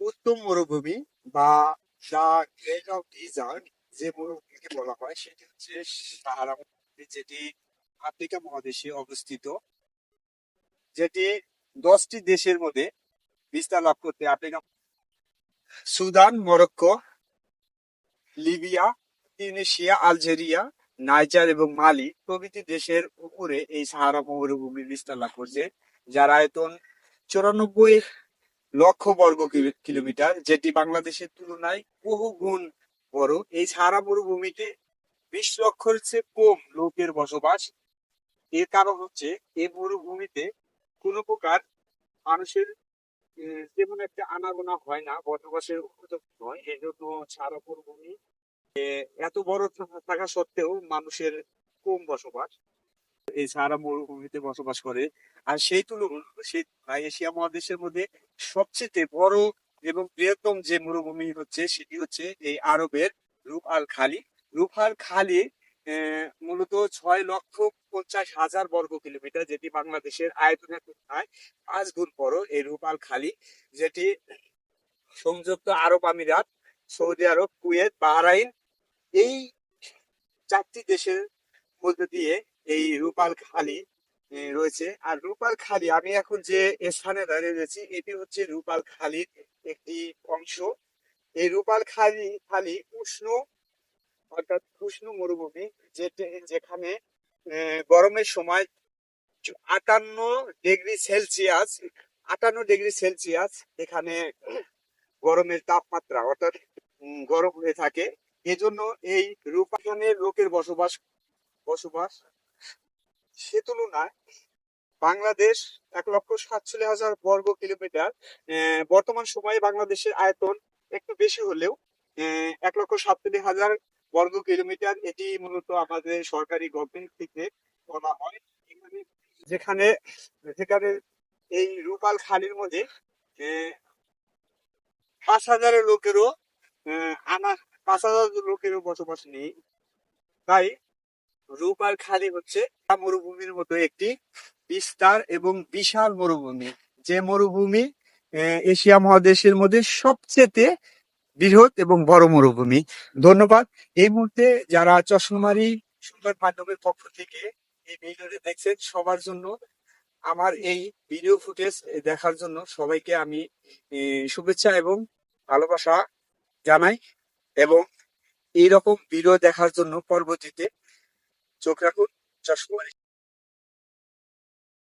উত্তম মরুভূমি বা দা great of dessert যে মরুভূমিকে বলা হয় সেটি হচ্ছে সাহারা মরুভূমি, যেটি আফ্রিকা মহাদেশে অবস্থিত যেটি দশটি দেশের মধ্যে বিস্তার লাভ করতে Africa Sudan Morocco Libya Tunisia Algeria Niger এবং মালি প্রভৃতি দেশের উপরে এই সাহারা মরুভূমি বিস্তার লাভ করছে যার আয়তন চুরানব্বই লক্ষ বর্গ কিলো- কিলোমিটার, যেটি বাংলাদেশের তুলনায় বহু গুণ বড়। এই সাহারা মরুভূমিতে বিশ লক্ষের চেয়ে কম লোকের বসবাস। এর কারণ হচ্ছে এই মরুভূমিতে কোনো প্রকার মানুষের তেমন একটা আনাগোনা হয় না, বসবাসের উপযুক্ত নয়। এই জন্য সারা মরুভূমি এত বড় থাকা সত্ত্বেও মানুষের কম বসবাস। এই সারা মরুভূমিতে বসবাস করে। আর সেই তুলনায়, সেই এশিয়া মহাদেশের মধ্যে সবচেয়ে বড় এবং বৃহত্তম যে মরুভূমি হচ্ছে, সেটি হচ্ছে এই আরবের রূপ আল খালি। রূপ আল খালি মূলত ছয় লক্ষ পঞ্চাশ হাজার বর্গ কিলোমিটার, যেটি বাংলাদেশের আয়তনের তুলনায় পাঁচ গুণ বড় এই রূপ আল খালি, যেটি সংযুক্ত আরব আমিরাত, সৌদি আরব, কুয়েত, বাহরাইন, এই চারটি দেশের মধ্যে দিয়ে এই রূপাল খালি রয়েছে। আর রূপাল খালি, আমি এখন যে স্থানে দাঁড়িয়ে রয়েছি, এটি হচ্ছে রূপাল খালির একটি অংশ। এই রূপাল খালি খালি উষ্ণ, অর্থাৎ উষ্ণ মরুভূমি যেখানে গরমের সময় আটান্ন ডিগ্রি সেলসিয়াস, আটান্ন ডিগ্রি সেলসিয়াস এখানে গরমের তাপমাত্রা, অর্থাৎ গরম হয়ে থাকে। এজন্য এই রূপায়ণের লোকের বসবাস বসবাস সে তুলনায় বাংলাদেশ এক লক্ষ সাতচল্লিশ হাজার বর্গ কিলোমিটার বর্তমান সময়ে বাংলাদেশের আয়তন একটু বেশি হলেও এক লক্ষ সাতচল্লিশ হাজার বর্গ কিলোমিটার। এটি মূলত আমাদের সরকারি গভর্নমেন্ট থেকে বলা হয়। যেখানে যেখানে এই রূপাল খালির মধ্যে পাঁচ হাজারের লোকেরও আনা, পাঁচ হাজার লোকেরও বসবাস নেই। তাই রূপার খালি হচ্ছে মরুভূমির মতো একটি বিস্তার এবং বিশাল মরুভূমি। যে মরুভূমি এশিয়া মহাদেশের মধ্যে সবচেয়ে বৃহৎ এবং বড় মরুভূমি। ধন্যবাদ। এই মুহূর্তে যারা চশমারি সংবাদ মাধ্যমের পক্ষ থেকে এই ভিডিওটি দেখছেন, সবার জন্য আমার এই ভিডিও ফুটেজ দেখার জন্য সবাইকে আমি শুভেচ্ছা এবং ভালোবাসা জানাই এবং এইরকম ভিডিও দেখার জন্য পরবর্তীতে চোখ রাখুন চশমারি